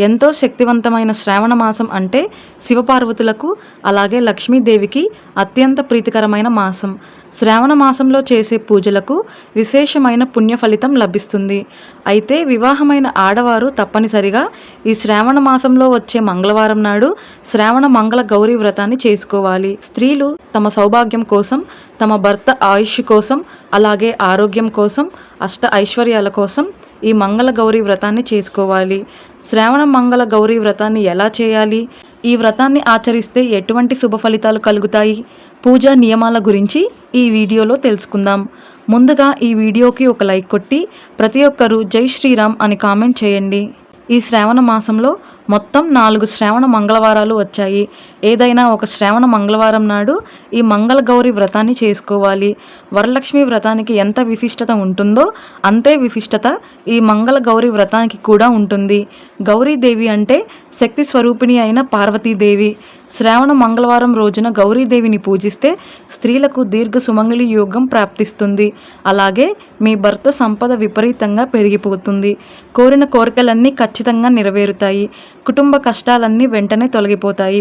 ఎంతో శక్తివంతమైన శ్రావణ మాసం అంటే శివపార్వతులకు అలాగే లక్ష్మీదేవికి అత్యంత ప్రీతికరమైన మాసం. శ్రావణ మాసంలో చేసే పూజలకు విశేషమైన పుణ్య ఫలితం లభిస్తుంది. అయితే వివాహమైన ఆడవారు తప్పనిసరిగా ఈ శ్రావణ మాసంలో వచ్చే మంగళవారం నాడు శ్రావణ మంగళ గౌరీ వ్రతాన్ని చేసుకోవాలి. స్త్రీలు తమ సౌభాగ్యం కోసం తమ భర్త ఆయుష్ కోసం అలాగే ఆరోగ్యం కోసం అష్ట ఐశ్వర్యాల కోసం ఈ మంగళ గౌరీ వ్రతాన్ని చేసుకోవాలి. శ్రావణ మంగళ గౌరీ వ్రతాన్ని ఎలా చేయాలి? ఈ వ్రతాన్ని ఆచరిస్తే ఎటువంటి శుభ ఫలితాలు కలుగుతాయి? పూజా నియమాల గురించి ఈ వీడియోలో తెలుసుకుందాం. ముందుగా ఈ వీడియోకి ఒక లైక్ కొట్టి ప్రతి ఒక్కరూ జై శ్రీరామ్ అని కామెంట్ చేయండి. ఈ శ్రావణ మాసంలో మొత్తం నాలుగు శ్రావణ మంగళవారాలు వచ్చాయి. ఏదైనా ఒక శ్రావణ మంగళవారం నాడు ఈ మంగళ గౌరి వ్రతాన్ని చేసుకోవాలి. వరలక్ష్మి వ్రతానికి ఎంత విశిష్టత ఉంటుందో అంతే విశిష్టత ఈ మంగళ గౌరి వ్రతానికి కూడా ఉంటుంది. గౌరీదేవి అంటే శక్తి స్వరూపిణి అయిన పార్వతీదేవి. శ్రావణ మంగళవారం రోజున గౌరీదేవిని పూజిస్తే స్త్రీలకు దీర్ఘ సుమంగళి యోగం ప్రాప్తిస్తుంది. అలాగే మీ భర్త సంపద విపరీతంగా పెరిగిపోతుంది. కోరిన కోరికలన్నీ ఖచ్చితంగా నెరవేరుతాయి. కుటుంబ కష్టాలన్నీ వెంటనే తొలగిపోతాయి.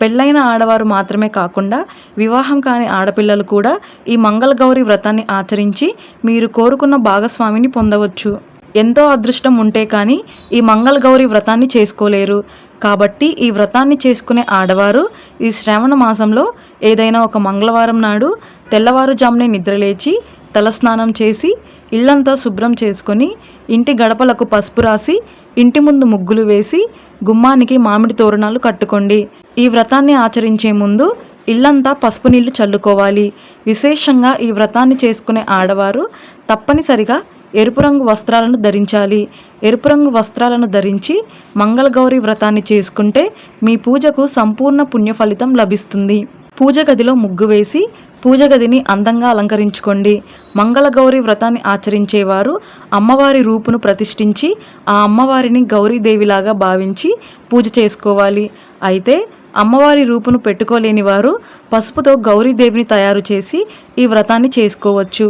పెళ్ళైన ఆడవారు మాత్రమే కాకుండా వివాహం కాని ఆడపిల్లలు కూడా ఈ మంగళగౌరి వ్రతాన్ని ఆచరించి మీరు కోరుకున్న భాగస్వామిని పొందవచ్చు. ఎంతో అదృష్టం ఉంటే కానీ ఈ మంగళగౌరి వ్రతాన్ని చేసుకోలేరు. కాబట్టి ఈ వ్రతాన్ని చేసుకునే ఆడవారు ఈ శ్రావణ మాసంలో ఏదైనా ఒక మంగళవారం నాడు తెల్లవారుజామునే నిద్రలేచి తలస్నానం చేసి ఇల్లంతా శుభ్రం చేసుకొని ఇంటి గడపలకు పసుపు రాసి ఇంటి ముందు ముగ్గులు వేసి గుమ్మానికి మామిడి తోరణాలు కట్టుకోండి. ఈ వ్రతాన్ని ఆచరించే ముందు ఇల్లంతా పసుపు నీళ్ళు చల్లుకోవాలి. విశేషంగా ఈ వ్రతాన్ని చేసుకునే ఆడవారు తప్పనిసరిగా ఎరుపు రంగు వస్త్రాలను ధరించాలి. ఎరుపు రంగు వస్త్రాలను ధరించి మంగళగౌరి వ్రతాన్ని చేసుకుంటే మీ పూజకు సంపూర్ణ పుణ్య ఫలితం లభిస్తుంది. పూజ గదిలో ముగ్గు వేసి పూజ గదిని అందంగా అలంకరించుకోండి. మంగళగౌరి వ్రతాన్ని ఆచరించేవారు అమ్మవారి రూపును ప్రతిష్ఠించి ఆ అమ్మవారిని గౌరీదేవిలాగా భావించి పూజ చేసుకోవాలి. అయితే అమ్మవారి రూపును పెట్టుకోలేని వారు పసుపుతో గౌరీదేవిని తయారు చేసి ఈ వ్రతాన్ని చేసుకోవచ్చు.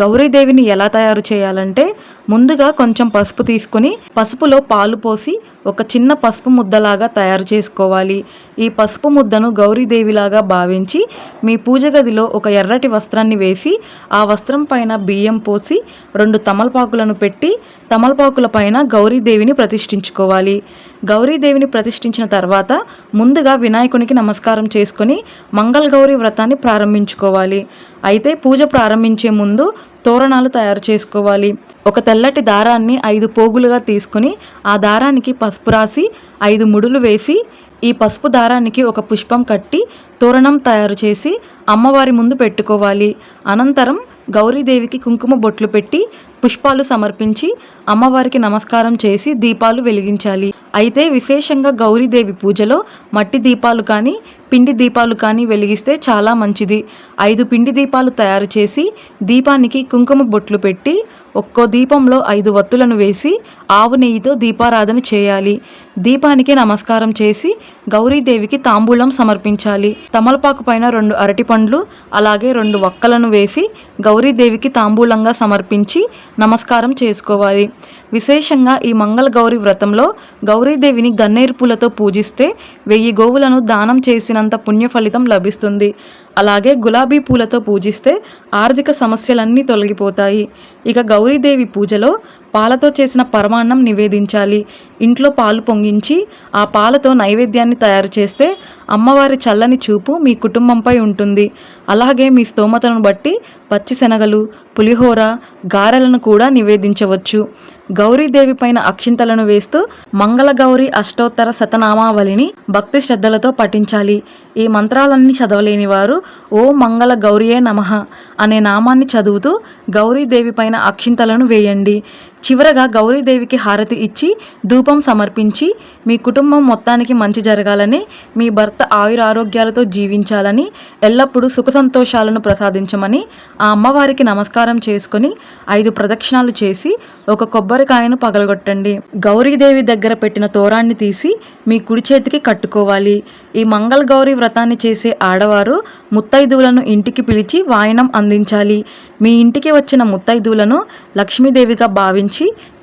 గౌరీదేవిని ఎలా తయారు చేయాలంటే ముందుగా కొంచెం పసుపు తీసుకుని పసుపులో పాలు పోసి ఒక చిన్న పసుపు ముద్దలాగా తయారు చేసుకోవాలి. ఈ పసుపు ముద్దను గౌరీదేవిలాగా భావించి మీ పూజ గదిలో ఒక ఎర్రటి వస్త్రాన్ని వేసి ఆ వస్త్రం పైన బియ్యం పోసి రెండు తమలపాకులను పెట్టి తమలపాకుల పైన గౌరీదేవిని ప్రతిష్ఠించుకోవాలి. గౌరీదేవిని ప్రతిష్ఠించిన తర్వాత ముందుగా వినాయకునికి నమస్కారం చేసుకుని మంగళ గౌరీ వ్రతాన్ని ప్రారంభించుకోవాలి. అయితే పూజ ప్రారంభించే ముందు తోరణాలు తయారు చేసుకోవాలి. ఒక తెల్లటి దారాన్ని ఐదు పోగులుగా తీసుకుని ఆ దారానికి పసుపు రాసి ఐదు ముడులు వేసి ఈ పసుపు దారానికి ఒక పుష్పం కట్టి తోరణం తయారు చేసి అమ్మవారి ముందు పెట్టుకోవాలి. అనంతరం గౌరీదేవికి కుంకుమ బొట్లు పెట్టి పుష్పాలు సమర్పించి అమ్మవారికి నమస్కారం చేసి దీపాలు వెలిగించాలి. అయితే విశేషంగా గౌరీదేవి పూజలో మట్టి దీపాలు కానీ పిండి దీపాలు కానీ వెలిగిస్తే చాలా మంచిది. ఐదు పిండి దీపాలు తయారు చేసి దీపానికి కుంకుమ బొట్లు పెట్టి ఒక్కో దీపంలో ఐదు వత్తులను వేసి ఆవు నెయ్యితో దీపారాధన చేయాలి. దీపానికి నమస్కారం చేసి గౌరీదేవికి తాంబూలం సమర్పించాలి. తమలపాకు పైన రెండు అరటి పండ్లు అలాగే రెండు వక్కలను వేసి గౌరీదేవికి తాంబూలంగా సమర్పించి నమస్కారం చేసుకోవాలి. విశేషంగా ఈ మంగళ గౌరి వ్రతంలో గౌరీదేవిని గన్నేరు పూలతో పూజిస్తే వెయ్యి గోవులను దానం చేసినంత పుణ్య ఫలితం లభిస్తుంది. అలాగే గులాబీ పూలతో పూజిస్తే ఆర్థిక సమస్యలన్నీ తొలగిపోతాయి. ఇక గౌరీదేవి పూజలో పాలతో చేసిన పరమాన్నం నివేదించాలి. ఇంట్లో పాలు పొంగించి ఆ పాలతో నైవేద్యాన్ని తయారు చేస్తే అమ్మవారి చల్లని చూపు మీ కుటుంబంపై ఉంటుంది. అలాగే మీ స్తోమతను బట్టి పచ్చి శనగలు పులిహోర గారెలను కూడా నివేదించవచ్చు. గౌరీదేవి పైన అక్షింతలను వేస్తూ మంగళగౌరి అష్టోత్తర శతనామావళిని భక్తి శ్రద్ధలతో పఠించాలి. ఈ మంత్రాలన్నీ చదవలేని వారు ఓ మంగళ గౌరియే నమః అనే నామాన్ని చదువుతూ గౌరీదేవి పైన అక్షింతలను వేయండి. చివరగా గౌరీదేవికి హారతి ఇచ్చి ధూపం సమర్పించి మీ కుటుంబం మొత్తానికి మంచి జరగాలని మీ భర్త ఆయురారోగ్యాలతో జీవించాలని ఎల్లప్పుడూ సుఖ సంతోషాలను ప్రసాదించమని ఆ అమ్మవారికి నమస్కారం చేసుకొని ఐదు ప్రదక్షిణాలు చేసి ఒక కొబ్బరికాయను పగలగొట్టండి. గౌరీదేవి దగ్గర పెట్టిన తోరాన్ని తీసి మీ కుడి చేతికి కట్టుకోవాలి. ఈ మంగళ గౌరీ వ్రతాన్ని చేసే ఆడవారు ముత్తైదువులను ఇంటికి పిలిచి వాయనం అందించాలి. మీ ఇంటికి వచ్చిన ముత్తైదువులను లక్ష్మీదేవిగా భావించి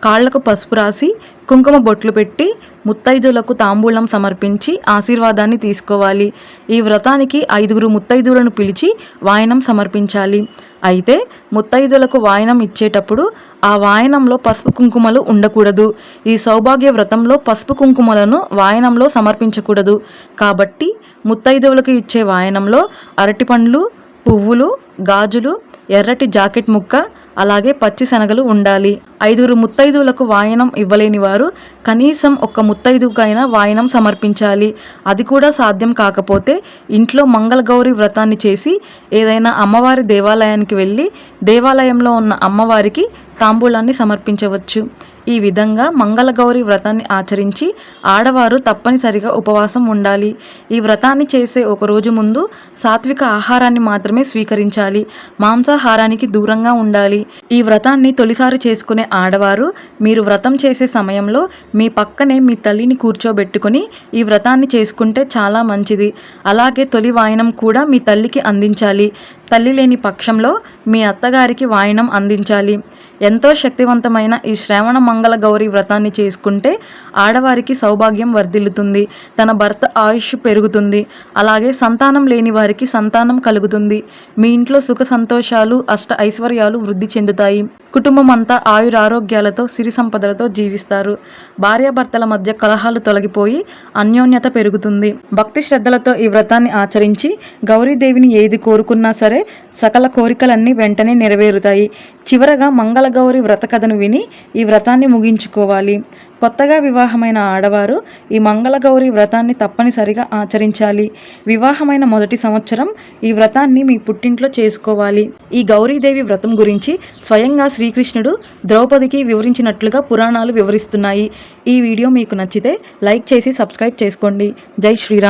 కాళ్ళకు పసుపు రాసి కుంకుమ బొట్లు పెట్టి ముత్తైదులకు తాంబూలం సమర్పించి ఆశీర్వాదాన్ని తీసుకోవాలి. ఈ వ్రతానికి ఐదుగురు ముత్తైదులను పిలిచి వాయనం సమర్పించాలి. అయితే ముత్తైదులకు వాయనం ఇచ్చేటప్పుడు ఆ వాయనంలో పసుపు కుంకుమలు ఉండకూడదు. ఈ సౌభాగ్య వ్రతంలో పసుపు కుంకుమలను వాయనంలో సమర్పించకూడదు. కాబట్టి ముత్తైదువులకు ఇచ్చే వాయనంలో అరటిపండ్లు పువ్వులు గాజులు ఎర్రటి జాకెట్ ముక్క అలాగే పచ్చి శనగలు ఉండాలి. ఐదుగురు ముత్తైదువులకు వాయనం ఇవ్వలేని వారు కనీసం ఒక్క ముత్తైదువుకైనా వాయనం సమర్పించాలి. అది కూడా సాధ్యం కాకపోతే ఇంట్లో మంగళగౌరి వ్రతాన్ని చేసి ఏదైనా అమ్మవారి దేవాలయానికి వెళ్ళి దేవాలయంలో ఉన్న అమ్మవారికి తాంబూలాన్ని సమర్పించవచ్చు. ఈ విధంగా మంగళగౌరి వ్రతాన్ని ఆచరించి ఆడవారు తప్పనిసరిగా ఉపవాసం ఉండాలి. ఈ వ్రతాన్ని చేసే ఒక రోజు ముందు సాత్విక ఆహారాన్ని మాత్రమే స్వీకరించాలి. మాంసాహారానికి దూరంగా ఉండాలి. ఈ వ్రతాన్ని తొలిసారి చేసుకునే ఆడవారు మీరు వ్రతం చేసే సమయంలో మీ పక్కనే మీ తల్లిని కూర్చోబెట్టుకొని ఈ వ్రతాన్ని చేసుకుంటే చాలా మంచిది. అలాగే తొలి వాయనం కూడా మీ తల్లికి అందించాలి. తల్లి లేని పక్షంలో మీ అత్తగారికి వాయనం అందించాలి. ఎంతో శక్తివంతమైన ఈ శ్రావణ మంగళ గౌరి వ్రతాన్ని చేసుకుంటే ఆడవారికి సౌభాగ్యం వర్ధిల్లుతుంది. తన భర్త ఆయుష్ పెరుగుతుంది. అలాగే సంతానం లేని వారికి సంతానం కలుగుతుంది. మీ ఇంట్లో సుఖ సంతోషాలు అష్ట ఐశ్వర్యాలు వృద్ధి చెందుతాయి. కుటుంబం అంతా ఆయురారోగ్యాలతో సిరి సంపదలతో జీవిస్తారు. భార్యాభర్తల మధ్య కలహాలు తొలగిపోయి అన్యోన్యత పెరుగుతుంది. భక్తి శ్రద్ధలతో ఈ వ్రతాన్ని ఆచరించి గౌరీదేవిని ఏది కోరుకున్నా సరే సకల కోరికలన్నీ వెంటనే నెరవేరుతాయి. చివరగా మంగళగౌరి వ్రత కథను విని ఈ వ్రతాన్ని ముగించుకోవాలి. కొత్తగా వివాహమైన ఆడవారు ఈ మంగళగౌరి వ్రతాన్ని తప్పనిసరిగా ఆచరించాలి. వివాహమైన మొదటి సంవత్సరం ఈ వ్రతాన్ని మీ పుట్టింట్లో చేసుకోవాలి. ఈ గౌరీదేవి వ్రతం గురించి స్వయంగా శ్రీకృష్ణుడు ద్రౌపదికి వివరించినట్లుగా పురాణాలు వివరిస్తున్నాయి. ఈ వీడియో మీకు నచ్చితే లైక్ చేసి సబ్స్క్రైబ్ చేసుకోండి. జై శ్రీరామ్.